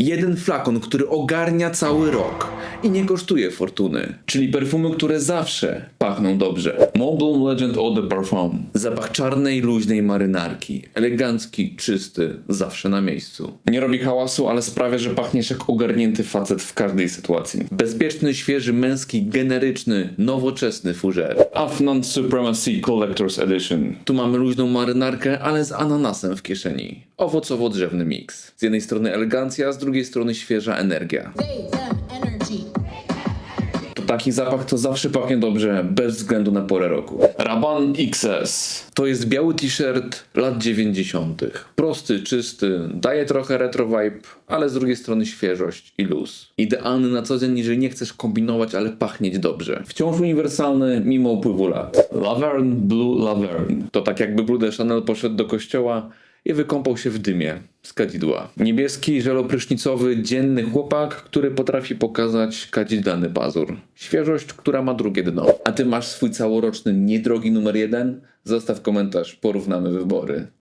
Jeden flakon, który ogarnia cały rok i nie kosztuje fortuny. Czyli perfumy, które zawsze pachną dobrze. Montblanc Legend Eau de Parfum. Zapach czarnej, luźnej marynarki. Elegancki, czysty, zawsze na miejscu. Nie robi hałasu, ale sprawia, że pachniesz jak ogarnięty facet w każdej sytuacji. Bezpieczny, świeży, męski, generyczny, nowoczesny furzer. Afnan Supremacy Collector's Edition. Tu mamy luźną marynarkę, ale z ananasem w kieszeni. Owocowo-drzewny miks. Z jednej strony elegancja, z drugiej strony świeża energia. Taki zapach to zawsze pachnie dobrze, bez względu na porę roku. Raban XS. To jest biały t-shirt lat 90. Prosty, czysty, daje trochę retro vibe, ale z drugiej strony świeżość i luz. Idealny na co dzień, jeżeli nie chcesz kombinować, ale pachnieć dobrze. Wciąż uniwersalny, mimo upływu lat. Laverne Blue Laverne. To tak jakby Blue de Chanel poszedł do kościoła i wykąpał się w dymie z kadzidła. Niebieski, żeloprysznicowy, dzienny chłopak, który potrafi pokazać kadzidlany pazur. Świeżość, która ma drugie dno. A ty masz swój całoroczny, niedrogi numer jeden? Zostaw komentarz, porównamy wybory.